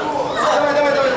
Devam, devam, devam.